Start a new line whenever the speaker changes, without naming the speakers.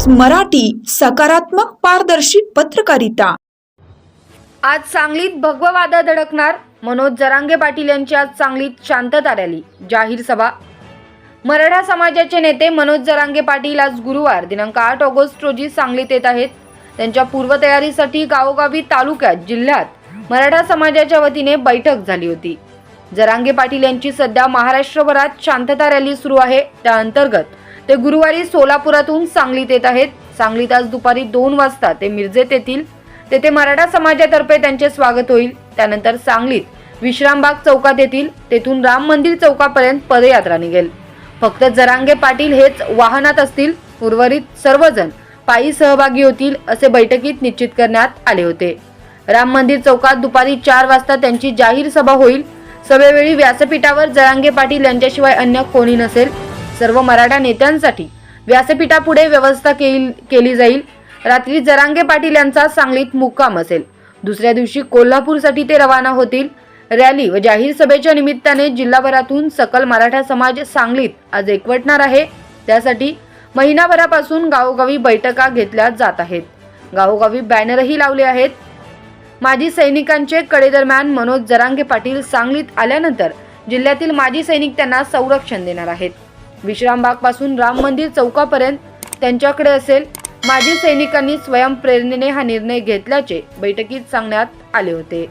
News Marathi सकारात्मक पारदर्शी पत्रकारिता.
आज सांगलीत भगववादा धडकणार मनोज जरांगे पाटील यांची आज सांगलीत शांतता रॅली जाहीर सभा. मराठा समाजाचे नेते मनोज जरांगे पाटील आज गुरुवार दिनांक आठ ऑगस्ट रोजी सांगलीत येत आहेत. त्यांच्या पूर्वतयारीसाठी गावोगावी तालुक्यात जिल्ह्यात मराठा समाजाच्या वतीने बैठक झाली होती. जरांगे पाटील यांची सध्या महाराष्ट्रभरात शांतता रॅली सुरू आहे त्या अंतर्गत ते गुरुवारी सोलापुरातून सांगलीत येत आहेत. सांगलीत आज दुपारी दोन वाजता ते मिरजेत येतील. तेथे मराठा समाजातर्फे त्यांचे स्वागत होईल. त्यानंतर सांगलीत विश्रामबाग चौकात येतील. तेथून राम मंदिर चौकापर्यंत पदयात्रा निघेल. फक्त जरांगे पाटील हेच वाहनात असतील. उर्वरित सर्वजण पायी सहभागी होतील असे बैठकीत निश्चित करण्यात आले होते. राम मंदिर चौकात दुपारी चार वाजता त्यांची जाहीर सभा होईल. सभेवेळी व्यासपीठावर जरांगे पाटील यांच्याशिवाय अन्य कोणी नसेल. सर्व मराठा नेत्यांसाठी व्यासपीठापुढे व्यवस्था केल- केली जाईल. रात्री जरांगे पाटील यांचा सांगलीत मुक्काम असेल. दुसऱ्या दिवशी कोल्हापूरसाठी ते रवाना होतील. रॅली व जाहीर सभेच्या निमित्ताने जिल्हाभरातून सकल मराठा समाज सांगलीत आज एकवटणार आहे. त्यासाठी महिनाभरापासून गावोगावी बैठका घेतल्या जात आहेत. गावोगावी बॅनरही लावले आहेत. माजी सैनिकांचे कडेदरम्यान मनोज जरांगे पाटील सांगलीत आल्यानंतर जिल्ह्यातील माजी सैनिक त्यांना संरक्षण देणार आहेत. विश्रामबागपासून राम मंदिर चौकापर्यंत त्यांच्याकडे असेल. माजी सैनिकांनी स्वयंप्रेरणेने हा निर्णय घेतल्याचे बैठकीत सांगण्यात आले होते.